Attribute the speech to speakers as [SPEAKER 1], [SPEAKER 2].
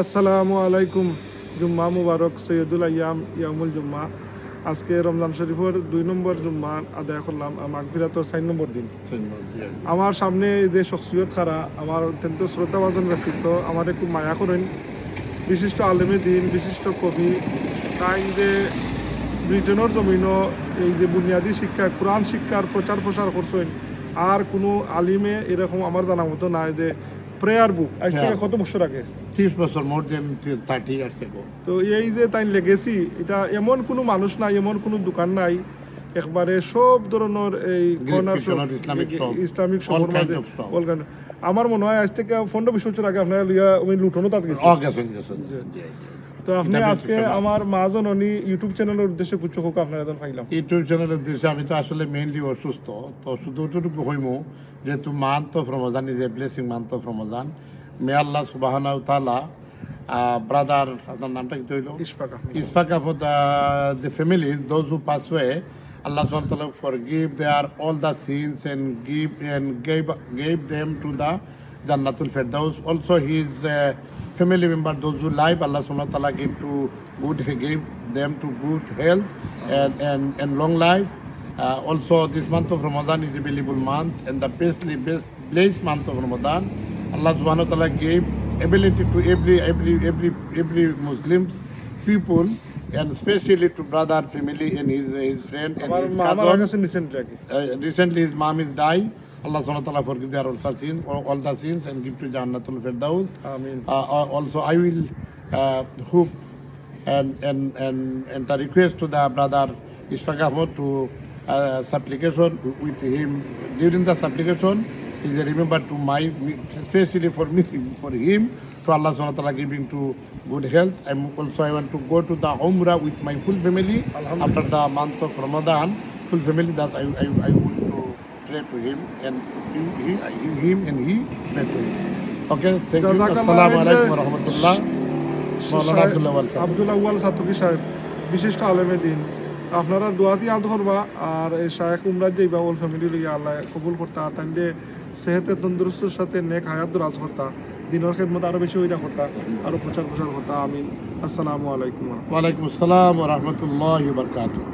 [SPEAKER 1] আসসালামু আলাইকুম। জুম্মা মুবারক সৈয়দুল আয়াম ইয়ামুল জুম্মা। আজকে রমজান শরীফের দুই নম্বর জুম্মা আদায় করলাম মাগফিরাতর চার নম্বর দিন। আমার সামনে যে শখসিয়ত খারা আমার অত্যন্ত শ্রদ্ধাভাজন ব্যক্তিত্ব আমার একটু মায়া করেন। বিশিষ্ট আলেমে দিন বিশিষ্ট কবি তাই যে ব্রিটেনের জমিনও এই যে বুনিয়াদী শিক্ষা কোরআন শিক্ষার প্রচার প্রসার করছেন আর কোনো আলিমে এরকম আমার জানা মতো নাই যে প্রেয়ার বুক আজ থেকে
[SPEAKER 2] হ্যাঁ।
[SPEAKER 1] কত বছর আগে?
[SPEAKER 2] ত্রিশ বছর মোর দেন থার্টি ইয়ার্স এগো
[SPEAKER 1] তো এই যে তাই লেগেছি এটা এমন কোনো মানুষ নাই এমন কোনো দোকান নাই একবারে সব ধরনের এই ইসলামিক আমার মনে হয় আজ থেকে পনেরো বিশ বছর আগে আপনার লুটনও তাদের লুটনো তাত গেছে। তো আপনি আজকে. আমার মা জননী ইউটিউব চ্যানেলের উদ্দেশ্যে কুচ্ছ হোক আপনার এখন পাইলাম
[SPEAKER 2] ইউটিউব চ্যানেলের উদ্দেশ্যে আমি তো আসলে মেইনলি অসুস্থ তো শুধু ওটুকু হইমু যেহেতু month of Ramzan is a blessing month of Ramzan may Allah সুবাহানা তালা ব্রাদার আপনার নামটা কি হইল Isfaka for the, the families, those who pass away, Allah subhanahu wa ta'ala forgive their all the sins and give and gave gave them to the Jannatul Firdaus. Also his uh, family members, those who live, Allah subhanahu wa ta'ala give to good, He gave them to good health and, and, and long life. Uh, also, this month of Ramadan is a valuable month and the bestly best blessed month of Ramadan. Allah subhanahu wa ta'ala gave ability to every, every, every, every Muslims people and especially to brother, family and his, his friend and his cousin. Uh, recently his mom is died. Allah SWT forgive their all sins, all the sins and give to Jannatul Firdaus.
[SPEAKER 1] Ameen.
[SPEAKER 2] Uh, uh also, I will uh, hope and, and, and, and a request to the brother Ishfaq Ahmad to uh, supplication with him. During the supplication, is a remember to my, especially for me, for him, to Allah SWT giving to good health. I'm also, I want to go to the Umrah with my full family after the month of Ramadan. Full family, thus I, I, I will. To pray to him and he, he, him and he to him. Okay, thank you. Assalamu alaikum wa rahmatullah. মৌলানা আব্দুল্লাহ ওয়াল সাহেব।
[SPEAKER 1] আব্দুল্লাহ ওয়াল সাতুকি সাহেব বিশিষ্ট আলেমে দিন আপনারা দোয়াতি আদ করবা আর এই শায়েখ উমরাজ যাইবা ওল ফ্যামিলি লিগে আল্লাহ কবুল করতা আর তাইলে সেহেতে তন্দুরুস্তের সাথে নেক হায়াত রাজ করতা দিনের খেদমত আরও বেশি ওইটা করতা আরও প্রচার প্রসার করতা আমিন আসসালামু আলাইকুম
[SPEAKER 2] ওয়ালাইকুম আসসালাম ওয়া রাহমাতুল্লাহি ওয়া বারাকাতুহু